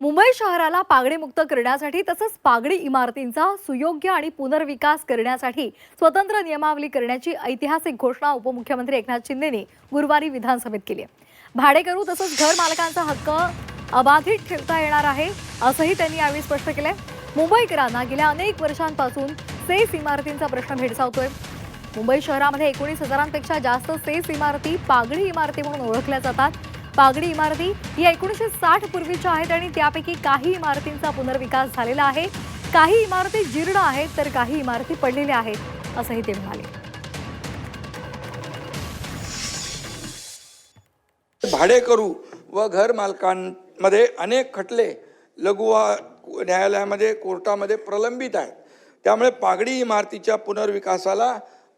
मुंबई शहराला पागडीमुक्त करण्यासाठी तसंच पागडी इमारतींचा सुयोग्य आणि पुनर्विकास करण्यासाठी स्वतंत्र नियमावली करण्याची ऐतिहासिक घोषणा उपमुख्यमंत्री एकनाथ शिंदेनी गुरुवारी विधानसभेत केली आहे. भाडेकरू तसंच घर मालकांचा हक्क अबाधित ठेवता येणार आहे असंही त्यांनी यावेळी स्पष्ट केलंय. मुंबईकरांना गेल्या अनेक वर्षांपासून सेफ इमारतींचा प्रश्न भेडसावतोय. मुंबई शहरामध्ये एकोणीस हजारांपेक्षा जास्त सेफ इमारती पागडी इमारती म्हणून ओळखल्या जातात. पागडी इमारती या एकोणीसशे साठ पूर्वीच्या आहेत आणि त्यापैकी काही इमारतींचा पुनर्विकास झालेला आहे. काही इमारती जीर्ण आहेत तर काही इमारती पडलेल्या आहेत असंही ते म्हणाले. भाडेकरू व घर मालकांमध्ये अनेक खटले लघु न्यायालयामध्ये कोर्टामध्ये प्रलंबित आहेत. त्यामुळे पागडी इमारतीच्या पुनर्विकासाला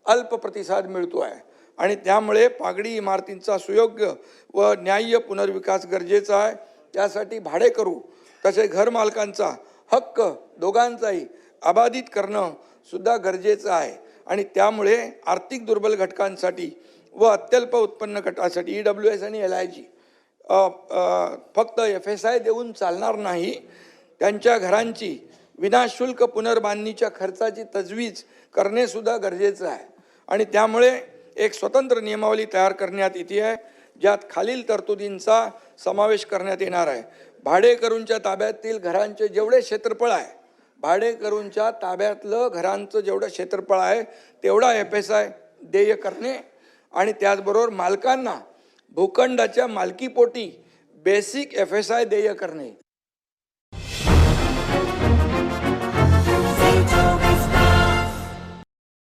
अल्प प्रतिसाद मिळतो आहे आणि त्यामुळे पागडी इमारतींचा सुयोग्य व न्याय्य पुनर्विकास गरजेचा आहे. त्यासाठी भाडेकरू तसे घरमालकांचा हक्क दोघांचाही अबाधित करणं सुद्धा गरजेचं आहे. आणि त्यामुळे आर्थिक दुर्बल घटकांसाठी व अत्यल्प उत्पन्न गटासाठी ई डब्ल्यू एस आणि एल आय जी फक्त एफ एस आय देऊन चालणार नाही. त्यांच्या घरांची विनाशुल्क पुनर्बांधणीच्या खर्चाची तजवीज करणेसुद्धा गरजेचं आहे. आणि त्यामुळे एक स्वतंत्र नियमावली तयार करण्यात येते आहे ज्यात खालील तरतुदींचा समावेश करण्यात येणार आहे. भाडेकरूंच्या ताब्यातील घरांचे जेवढे क्षेत्रफळ आहे भाडेकरूंच्या ताब्यातलं घरांचं जेवढं क्षेत्रफळ आहे तेवढा एफ एस आय देय करणे आणि त्याचबरोबर मालकांना भूखंडाच्या मालकीपोटी बेसिक एफ एस आय देय करणे.